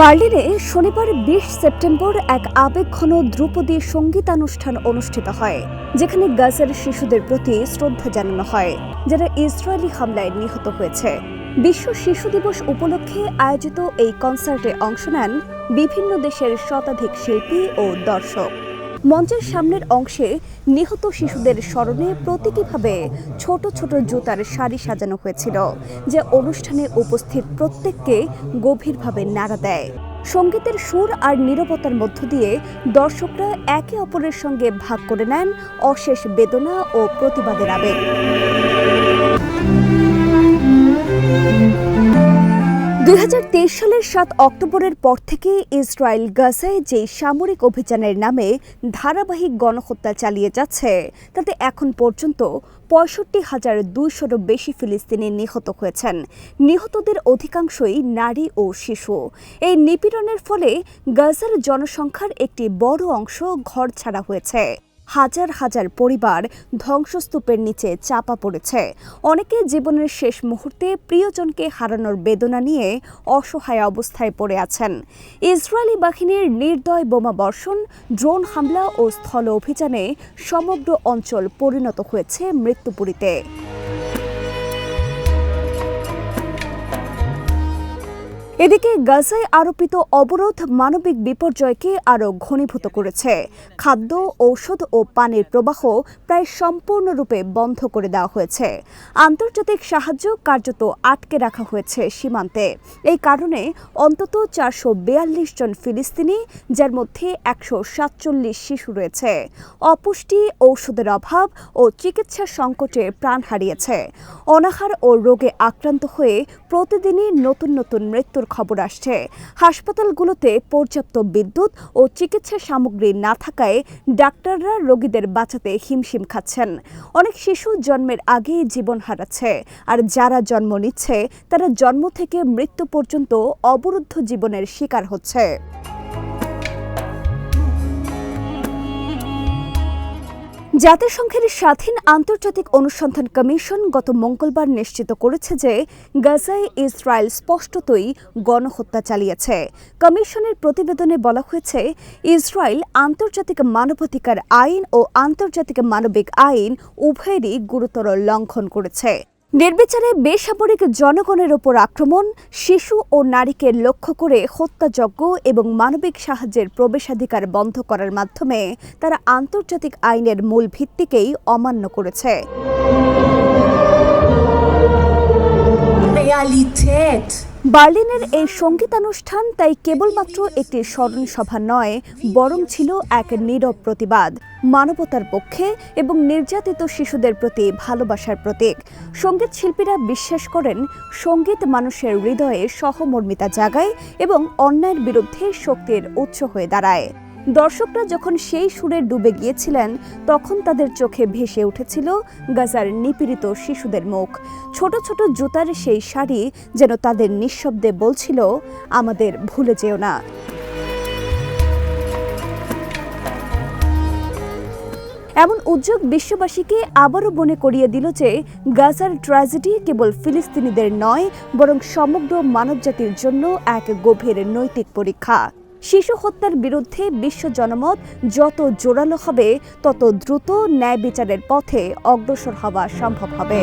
বার্লিনে শনিবার বিশ সেপ্টেম্বর এক আবেগঘন ধ্রুপদী সঙ্গীতানুষ্ঠান অনুষ্ঠিত হয়, যেখানে গাজার শিশুদের প্রতি শ্রদ্ধা জানানো হয়, যারা ইসরায়েলি হামলায় নিহত হয়েছে। বিশ্ব শিশু দিবস উপলক্ষে আয়োজিত এই কনসার্টে অংশ নেন বিভিন্ন দেশের শতাধিক শিল্পী ও দর্শক। মঞ্চের সামনের অংশে নিহত শিশুদের স্মরণে প্রতীকীভাবে ছোট ছোট জুতার শাড়ি সাজানো হয়েছিল, যা অনুষ্ঠানে উপস্থিত প্রত্যেককে গভীরভাবে নাড়া দেয়। সঙ্গীতের সুর আর নীরবতার মধ্য দিয়ে দর্শকরা একে অপরের সঙ্গে ভাগ করে নেন অশেষ বেদনা ও প্রতিবাদের আবেগ। দুই সালের সাত অক্টোবরের পর থেকে ইসরায়েল গাজায় যে সামরিক অভিযানের নামে ধারাবাহিক গণহত্যা চালিয়ে যাচ্ছে, তাতে এখন পর্যন্ত পঁয়ষট্টি হাজার দুইশোরও বেশি ফিলিস্তিনি নিহত হয়েছেন। নিহতদের অধিকাংশই নারী ও শিশু। এই নিপীড়নের ফলে গাজার জনসংখ্যার একটি বড় অংশ ঘরছাড়া হয়েছে। হাজার হাজার পরিবার ধ্বংসস্তূপের নিচে চাপা পড়েছে। অনেকে জীবনের শেষ মুহূর্তে প্রিয়জনকে হারানোর বেদনা নিয়ে অসহায় অবস্থায় পড়ে আছেন। ইসরায়েলি বাহিনীর নির্দয় বোমা বর্ষণ, ড্রোন হামলা ও স্থল অভিযানে সমগ্র অঞ্চল পরিণত হয়েছে মৃত্যুপুরীতে। এদিকে গাজায় আরোপিত অবরোধ মানবিক বিপর্যয়কে আরও ঘনীভূত করেছে। খাদ্য, ঔষধ ও পানির প্রবাহ প্রায় সম্পূর্ণরূপে বন্ধ করে দেওয়া হয়েছে। আন্তর্জাতিক সাহায্য কার্যত আটকে রাখা হয়েছে সীমান্তে। এই কারণে অন্তত চারশো বেয়াল্লিশ জন ফিলিস্তিনি, যার মধ্যে একশো সাতচল্লিশ শিশু রয়েছে। অপুষ্টি, ঔষধের অভাব ও চিকিৎসা সংকটে প্রাণ হারিয়েছে। অনাহার ও রোগে আক্রান্ত হয়ে প্রতিদিনই নতুন নতুন মৃত্যুর খবর আসছে। হাসপাতালগুলোতে পর্যাপ্ত বিদ্যুৎ ও চিকিৎসা সামগ্রী না থাকায় ডাক্তাররা রোগীদের বাঁচাতে হিমশিম খাচ্ছেন। অনেক শিশু জন্মের আগেই জীবন হারাচ্ছে। আর যারা জন্ম নিচ্ছে, তারা জন্ম থেকে মৃত্যু পর্যন্ত অবরুদ্ধ জীবনের শিকার হচ্ছে। জাতিসংঘের স্বাধীন আন্তর্জাতিক অনুসন্ধান কমিশন গত মঙ্গলবার নিশ্চিত করেছে যে গাজায় ইসরায়েল স্পষ্টতই গণহত্যা চালিয়েছে। কমিশনের প্রতিবেদনে বলা হয়েছে, ইসরায়েল আন্তর্জাতিক মানবাধিকার আইন ও আন্তর্জাতিক মানবিক আইন উভয়েরই গুরুতর লঙ্ঘন করেছে। নির্বিচারে বেসামরিক জনগণের ওপর আক্রমণ, শিশু ও নারীকে লক্ষ্য করে হত্যাযজ্ঞ এবং মানবিক সাহায্যের প্রবেশাধিকার বন্ধ করার মাধ্যমে তারা আন্তর্জাতিক আইনের মূল ভিত্তিকেই অমান্য করেছে Realität. বার্লিনের এই সঙ্গীতানুষ্ঠান তাই কেবলমাত্র একটি স্মরণ সভা নয়, বরং ছিল এক নীরব প্রতিবাদ, মানবতার পক্ষে এবং নির্যাতিত শিশুদের প্রতি ভালোবাসার প্রতীক। সংগীত শিল্পীরা বিশ্বাস করেন, সংগীত মানুষের হৃদয়ে সহমর্মিতা জাগায় এবং অন্যায়ের বিরুদ্ধে শক্তির উৎস হয়ে দাঁড়ায়। দর্শকরা যখন সেই সুরে ডুবে গিয়েছিলেন, তখন তাদের চোখে ভেসে উঠেছিল গাজার নিপীড়িত শিশুদের মুখ। ছোট ছোট জুতার সেই শাড়ি যেন তাদের নিঃশব্দে বলছিল, আমাদের ভুলে যেও না। এমন উদ্যোগ বিশ্ববাসীকে আবারও মনে করিয়ে দিল যে, গাজার ট্র্যাজেডি কেবল ফিলিস্তিনিদের নয়, বরং সমগ্র মানবজাতির জন্য এক গভীর নৈতিক পরীক্ষা। শিশু হত্যার বিরুদ্ধে বিশ্ব জনমত যত জোরালো হবে, তত দ্রুত ন্যায় বিচারের পথে অগ্রসর হওয়া সম্ভব হবে।